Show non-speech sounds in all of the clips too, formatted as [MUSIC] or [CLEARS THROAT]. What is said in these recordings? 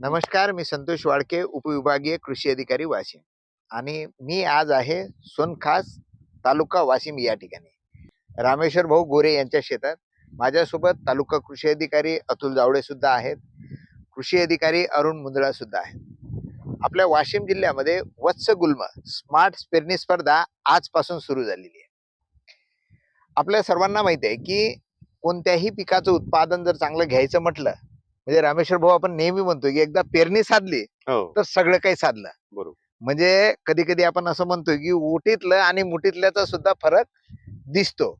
नमस्कार मी संतोष वाडके उपविभागीय कृषी अधिकारी वाशिम. आणि मी आज आहे सोनखास तालुका वाशिम या ठिकाणी. रामेश्वर भाऊ गोरे यांच्या शेतात. माझ्यासोबत तालुका कृषी अधिकारी अतुल जावडे सुद्धा आहेत. कृषी अधिकारी अरुण मुंदळा सुद्धा आहेत. आपल्या वाशिम जिल्ह्यामध्ये वत्स गुल्म स्मार्ट पेरणी स्पर्धा आजपासून सुरू झालेली आहे. आपल्या सर्वांना माहिती आहे की कोणत्याही पिकाचं उत्पादन जर चांगलं घ्यायचं म्हटलं म्हणजे रामेश्वर भाऊ आपण नेहमी म्हणतो की एकदा पेरणी साधली हो. तर सगळं काही साधलं. बरोबर. म्हणजे कधी कधी आपण असं म्हणतो की उटीतलं आणि मुठीतल्याचा सुद्धा फरक दिसतो.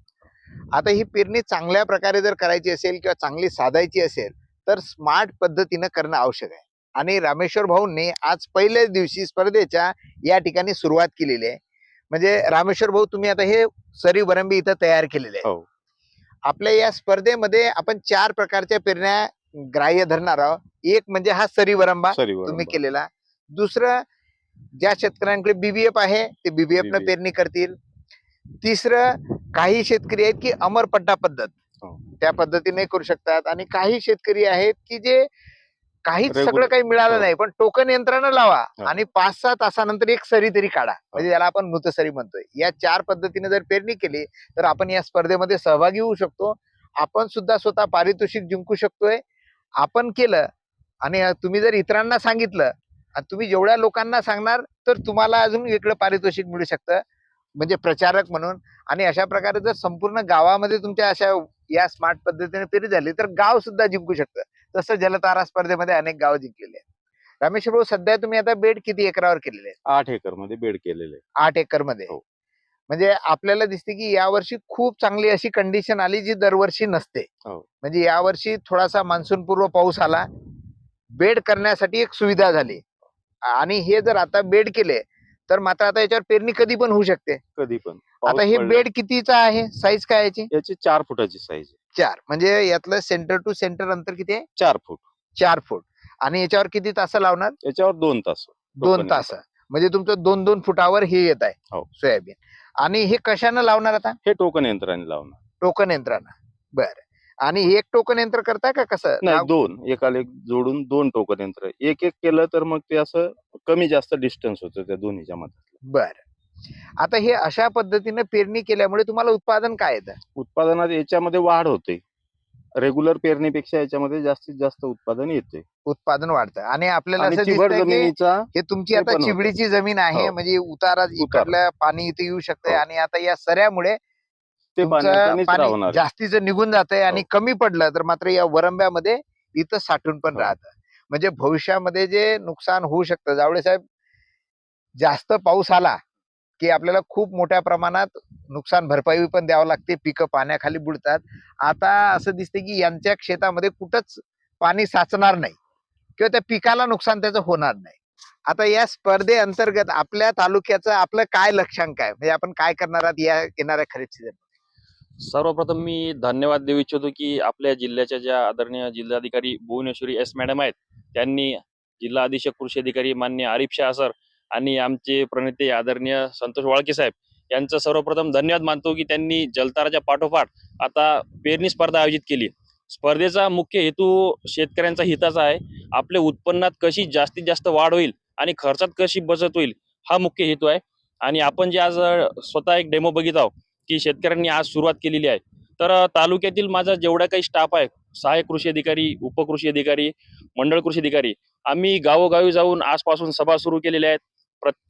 आता ही पेरणी चांगल्या प्रकारे जर करायची असेल किंवा चांगली साधायची असेल तर स्मार्ट पद्धतीनं करणं आवश्यक आहे. आणि रामेश्वर भाऊंनी आज पहिल्याच दिवशी स्पर्धेच्या या ठिकाणी सुरुवात केलेली आहे. म्हणजे रामेश्वर भाऊ तुम्ही आता हे सरी वरंबी इथं तयार केलेले आहे. हो. आपल्या या स्पर्धेमध्ये आपण चार प्रकारच्या पेरण्या ग्राह्य धरणार आहोत. एक म्हणजे हा सरी वरंबा सरी तुम्ही केलेला. दुसरं ज्या शेतकऱ्यांकडे बीबीएफ आहे ते बीबीएफ न. पेरणी करतील. तिसरं काही शेतकरी आहेत की अमरपट्टा पद्धत. हो. त्या पद्धतीने करू शकतात. आणि काही शेतकरी आहेत की जे काहीच. सगळं काही मिळालं हो. नाही पण टोकन यंत्रानं लावा हो. आणि पाच सहा तासानंतर एक सरी तरी काढा. म्हणजे त्याला आपण मृतसरी म्हणतोय. या चार पद्धतीने जर पेरणी केली तर आपण या स्पर्धेमध्ये सहभागी होऊ शकतो. आपण सुद्धा स्वतः पारितोषिक जिंकू शकतोय. आपण केलं आणि तुम्ही जर इतरांना सांगितलं आणि तुम्ही जेवढ्या लोकांना सांगणार तर तुम्हाला अजून वेगळं पारितोषिक मिळू शकतं. म्हणजे प्रचारक म्हणून. आणि अशा प्रकारे जर संपूर्ण गावामध्ये तुमच्या अशा या स्मार्ट पद्धतीने पेरणी झाली तर गाव सुद्धा जिंकू शकतं. तसं जलतारा स्पर्धेमध्ये अनेक गाव जिंकलेले आहेत. रामेश्वर भाऊ सध्या तुम्ही आता बेड किती एकरावर केलेले आहे आठ एकरमध्ये बेड केलेले आठ एकरमध्ये हो. म्हणजे आपल्याला दिसते की यावर्षी खूप चांगली अशी कंडिशन आली जी दरवर्षी नसते. हो. म्हणजे यावर्षी थोडासा मान्सून पूर्व पाऊस आला बेड करण्यासाठी एक सुविधा झाली. आणि हे जर आता बेड केले तर मात्र आता याच्यावर पेरणी कधी पण होऊ शकते. कधी पण. आता हे बेड कितीचा आहे? साईज काय याची? याची चार फुटाची साईज चार. म्हणजे यातलं सेंटर टू सेंटर अंतर किती आहे? चार फूट. चार फूट. आणि याच्यावर किती तास लावणार? याच्यावर दोन तास. दोन तास. म्हणजे तुमचं दोन दोन फुटावर हे येत आहे. हो. सोयाबीन. आणि हे कशानं लावणार आता? हे टोकन यंत्राने लावणार. टोकन यंत्रानं. बर. आणि एक टोकन यंत्र करताय का कसं? नाही दोन. एकाला एक जोडून दोन टोकन यंत्र. एक एक केलं तर मग ते असं कमी जास्त डिस्टन्स होतं त्या दोन्हीच्या मध्ये बर. आता हे अशा पद्धतीने पेरणी केल्यामुळे तुम्हाला उत्पादन काय येतं? उत्पादनात याच्यामध्ये वाढ होते. रेग्युलर पेरणीपेक्षा याच्यामध्ये जास्तीत जास्त उत्पादन येते उत्पादन वाढतं आणि आपल्याला आणि असं चिबड दिसतंय की जमिनीचा हे तुमची ते आता पण होतं. चिबडीची जमीन आहे हो. म्हणजे उतारा इकडलं पाणी इथे येऊ शकतंय हो. आणि आता या सऱ्यामुळे ते तुमचं पाण्यातूनच पाणी राहणार आहे. जास्तीचं निघून जात आहे आणि हो. कमी पडलं तर मात्र या वरंब्यामध्ये इथं साठून पण हो. राहतं म्हणजे भविष्यामध्ये जे नुकसान होऊ शकतं जावळे साहेब जास्त पाऊस आला की आपल्याला खूप मोठ्या प्रमाणात नुकसान भरपाई पण द्यावं लागते. पिकं पाण्याखाली बुडतात. आता असं दिसते की यांच्या शेतामध्ये कुठंच पाणी साचणार नाही किंवा त्या पिकाला नुकसान त्याचं होणार नाही. आता या स्पर्धे अंतर्गत आपल्या तालुक्याचं आपलं काय लक्षांक आहे म्हणजे आपण काय करणार आहात या येणाऱ्या खरीप सीझन सर्वप्रथम मी धन्यवाद देऊ इच्छितो की आपल्या जिल्ह्याच्या ज्या आदरणीय जिल्हाधिकारी भुवनेश्वरी एस मॅडम आहेत त्यांनी जिल्हा अधीक्षक कृषी अधिकारी मान्य आरिफ शाह सर आणि आमचे प्रणेते आदरणीय संतोष वाळके साहेब यांचं सर्वप्रथम धन्यवाद मानतो की त्यांनी जलताराच्या पाठोपाठ आता पेरणी स्पर्धा आयोजित केली. स्पर्धेचा मुख्य हेतू शेतकऱ्यांचा हिताचा आहे. आपल्या उत्पन्नात कशी जास्तीत जास्त वाढ होईल आणि खर्चात कशी बचत होईल हा मुख्य हेतू आहे. आणि आपण जे आज स्वतः एक डेमो बघित आहोत की शेतकऱ्यांनी आज सुरुवात केलेली आहे. तर तालुक्यातील माझा जेवढा काही स्टाफ आहे सहाय्यक कृषी अधिकारी उपकृषी अधिकारी मंडळ कृषी अधिकारी आम्ही गावोगावी जाऊन आजपासून सभा सुरू केलेल्या आहेत.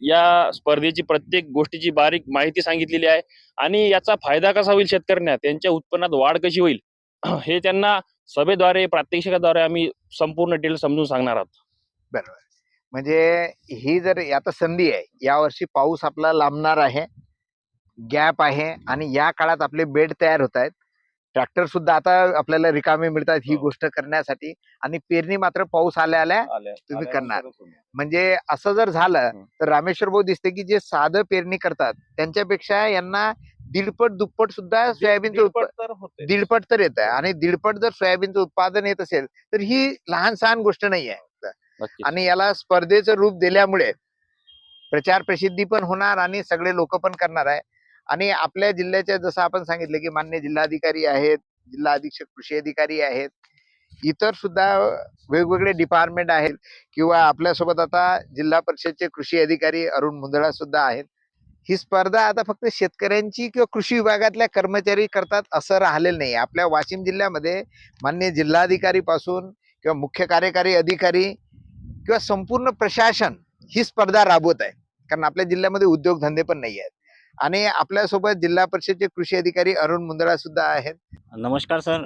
या स्पर्धेची प्रत्येक गोष्टीची बारीक माहिती सांगितलेली आहे. आणि याचा फायदा कसा होईल शेतकऱ्यांना? त्यांच्या उत्पन्नात वाढ कशी होईल? [CLEARS THROAT] हे त्यांना सभेद्वारे प्रात्यक्षिकाद्वारे आम्ही संपूर्ण डिटेल समजून सांगणार आहोत. बरोबर. म्हणजे ही जर आता संधी आहे. यावर्षी पाऊस आपला लांबणार आहे. गॅप आहे. आणि या काळात आपले बेड तयार होत आहेत. ट्रॅक्टर सुद्धा आता आपल्याला रिकामे मिळतात ही हो. गोष्ट करण्यासाठी आणि पेरणी मात्र पाऊस आल्या आल्या तुम्ही करणार. म्हणजे असं जर झालं हं. तर रामेश्वर भाऊ दिसते की जे साधं पेरणी करतात त्यांच्यापेक्षा यांना दीडपट दुप्पट सुद्धा सोयाबीनचं उत्प- दीडपट तर येत आहे आणि दीडपट जर सोयाबीनचं उत्पादन येत असेल तर ही लहान सहान गोष्ट नाही आहे नक्कीच. आणि याला स्पर्धेचं रूप दिल्यामुळे प्रचार प्रसिद्धी पण होणार आणि सगळे लोक पण करणार आहे आणि आपल्या जिल्ह्याच्या जसं आपण सांगितलं की मान्य जिल्हाधिकारी आहेत जिल्हा अधीक्षक कृषी अधिकारी आहेत इतर सुद्धा वेगवेगळे डिपार्टमेंट आहेत किंवा आपल्यासोबत आता जिल्हा परिषदचे कृषी अधिकारी अरुण मुंदळा सुद्धा आहेत. ही स्पर्धा आता फक्त शेतकऱ्यांची किंवा कृषी विभागातल्या कर्मचारी करतात असं राहिलेलं नाही. आपल्या वाशिम जिल्ह्यामध्ये मान्य जिल्हाधिकारी पासून किंवा मुख्य कार्यकारी अधिकारी किंवा संपूर्ण प्रशासन ही स्पर्धा राबवत आहे. कारण आपल्या जिल्ह्यामध्ये उद्योगधंदे पण नाही आहेत. आणि आपल्यासोबत जिल्हा परिषदचे कृषी अधिकारी अरुण मुंदळा सुद्धा आहेत. नमस्कार सर.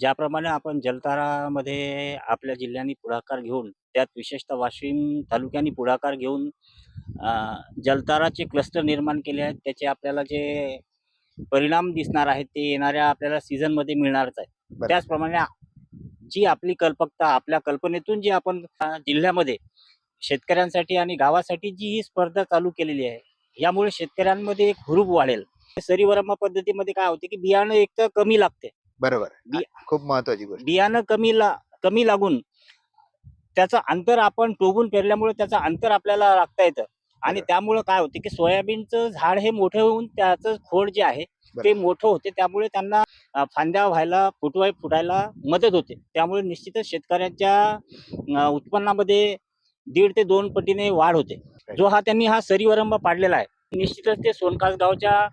ज्याप्रमाणे आपण जलतारामध्ये आपल्या जिल्ह्यांनी पुढाकार घेऊन त्यात विशेषतः वाशिम तालुक्यांनी पुढाकार घेऊन जलताराचे क्लस्टर निर्माण केले आहेत. त्याचे आपल्याला जे परिणाम दिसणार आहेत ते येणाऱ्या आपल्याला सीझनमध्ये मिळणारच आहे. त्याचप्रमाणे जी आपली कल्पकता आपल्या कल्पनेतून जी आपण जिल्ह्यामध्ये शेतकऱ्यांसाठी आणि गावासाठी जी ही स्पर्धा चालू केलेली आहे यामुळे शेतकऱ्यांमध्ये एक हुरूप वाढेल. सरीवरंबा पद्धतीमध्ये काय होते की बियाणं एक तर कमी लागते. बरोबर. खूप महत्वाची गोष्ट. बियाणं कमी ला कमी लागून त्याचं अंतर आपण टोबून पेरल्यामुळे त्याचं अंतर आपल्याला राखता येतं. आणि. त्यामुळं काय होते की सोयाबीनचं झाड हे मोठं होऊन त्याचं खोड जे आहे ते. मोठं होते. त्यामुळे त्यांना फांद्या व्हायला फुटवाय फुटायला मदत होते. त्यामुळे निश्चितच शेतकऱ्यांच्या उत्पन्नामध्ये दीड ते दोन पटीने वाढ होते. जो हा त्यांनी हा सरीवरंबा पाडलेला आहे. निश्चितच ते सोनकास गावच्या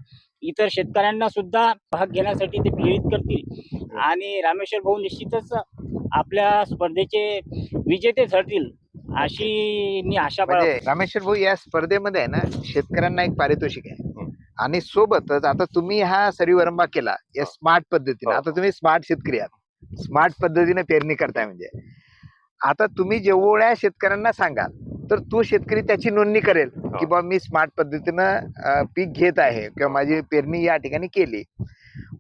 इतर शेतकऱ्यांना सुद्धा भाग घेण्यासाठी ते प्रेरित करतील. आणि रामेश्वर भाऊ निश्चितच आपल्या स्पर्धेचे विजेते ठरतील अशी मी आशा म्हणजे रामेश्वर भाऊ या स्पर्धेमध्ये आहे ना शेतकऱ्यांना एक पारितोषिक आहे. आणि सोबतच आता तुम्ही हा सरीवरंबा केला या स्मार्ट पद्धतीने. आता तुम्ही स्मार्ट शेतकरी आहात. स्मार्ट पद्धतीने पेरणी करताय म्हणजे. आता तुम्ही जेवढ्या शेतकऱ्यांना सांगाल तर तो शेतकरी त्याची नोंदणी करेल की बा मी स्मार्ट पद्धतीनं पीक घेत आहे किंवा माझी पेरणी या ठिकाणी केली.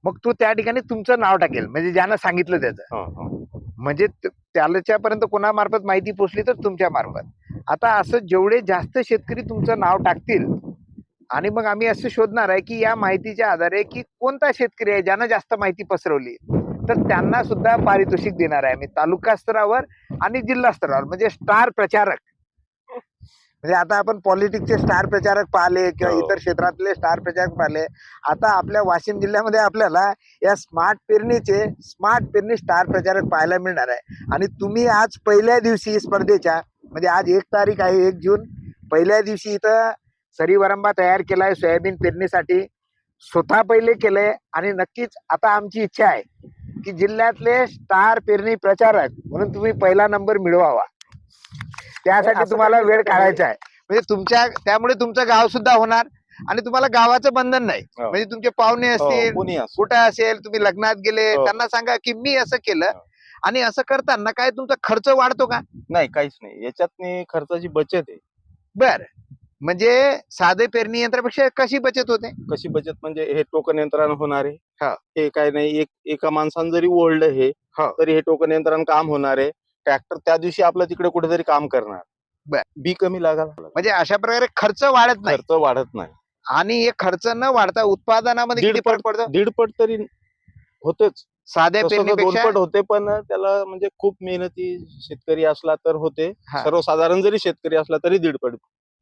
मग तो त्या ठिकाणी तुमचं नाव टाकेल. म्हणजे ज्यानं सांगितलं त्याचं. हा, हा. म्हणजे त्याच्यापर्यंत कोणामार्फत माहिती पोचली तर तुमच्या मार्फत आता असं जेवढे जास्त शेतकरी तुमचं नाव टाकतील आणि मग आम्ही असं शोधणार आहे की या माहितीच्या आधारे की कोणता शेतकरी आहे ज्यानं जास्त माहिती पसरवली. तर त्यांना सुद्धा पारितोषिक देणार आहे आम्ही. तालुका स्तरावर आणि जिल्हा स्तरावर. म्हणजे स्टार प्रचारक. म्हणजे आता आपण पॉलिटिक्सचे स्टार प्रचारक पाहिले किंवा हो. इतर क्षेत्रातले स्टार प्रचारक पाहिले आता आपल्या वाशिम जिल्ह्यामध्ये आपल्याला या स्मार्ट पेरणीचे स्मार्ट पेरणी स्टार प्रचारक पाहायला मिळणार आहे. आणि तुम्ही आज पहिल्या दिवशी स्पर्धेच्या म्हणजे आज एक तारीख आहे एक जून पहिल्या दिवशी इथं सरीवरंबा तयार केलाय सोयाबीन पेरणीसाठी. स्वतः पहिले केलंय आणि नक्कीच आता आमची इच्छा आहे की जिल्ह्यातले स्टार पेरणी प्रचारक म्हणून तुम्ही पहिला नंबर मिळवावा. त्यासाठी तुम्हाला वेळ. काढायचा आहे म्हणजे तुमच्या त्यामुळे तुमचं गाव सुद्धा होणार आणि तुम्हाला गावाचं बंधन नाही हो. म्हणजे तुमचे पाहुणे हो, असतील कुठं असेल तुम्ही लग्नात गेले हो. त्यांना सांगा की मी असं केलं हो. आणि असं करताना काय तुमचा खर्च वाढतो का नाही काहीच नाही याच्यात खर्चाची बचत आहे बर म्हणजे साधे पेरणी यंत्रापेक्षा कशी बचत होते कशी बचत म्हणजे हे टोकन यंत्रानं होणार आहे हा. हे काय नाही एक एका माणसानं जरी ओढलं हे हा. तरी हे टोकन यंत्रानं काम होणार आहे ट्रॅक्टर त्या दिवशी आपलं तिकडे कुठेतरी काम करणार. बर. बी कमी लागायला म्हणजे अशा प्रकारे खर्च वाढत नाही. खर्च वाढत नाही. आणि हे खर्च न वाढता उत्पादनामध्ये किती दीडपट फरक पडतो? दीडपट तरी होतेच. साध्या तसं तर पेरणीपेक्षा दोनपट होते पण त्याला म्हणजे खूप मेहनती शेतकरी असला तर होते. हा. सर्वसाधारण जरी शेतकरी असला तरी दीडपट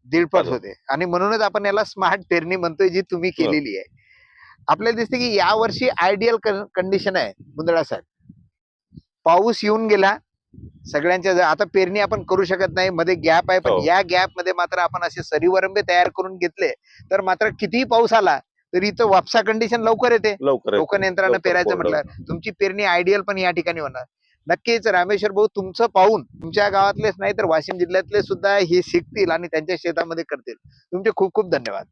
दीडपट चालेल. होते. आणि म्हणूनच आपण याला स्मार्ट पेरणी म्हणतोय जी तुम्ही. केलेली आहे. आपल्याला दिसते की या वर्षी आयडियल कंडिशन आहे मुंदळा साहेब. पाऊस येऊन गेला सगळ्यांच्या आता पेरणी आपण करू शकत नाही मध्ये गॅप आहे पण हो. या गॅपमध्ये मात्र आपण असे सरीवरंबे तयार करून घेतले तर मात्र कितीही पाऊस आला तरी इथं वापसा कंडिशन लवकर येते. लवकर टोकन यंत्रानं पेरायचं म्हटलं तुमची पेरणी आयडियल पण या ठिकाणी होणार. नक्कीच रामेश्वर भाऊ तुमचं पाहून तुमच्या गावातलेच नाही तर वाशिम जिल्ह्यातले सुद्धा हे शिकतील आणि त्यांच्या शेतामध्ये करतील. तुमचे खूप खूप धन्यवाद.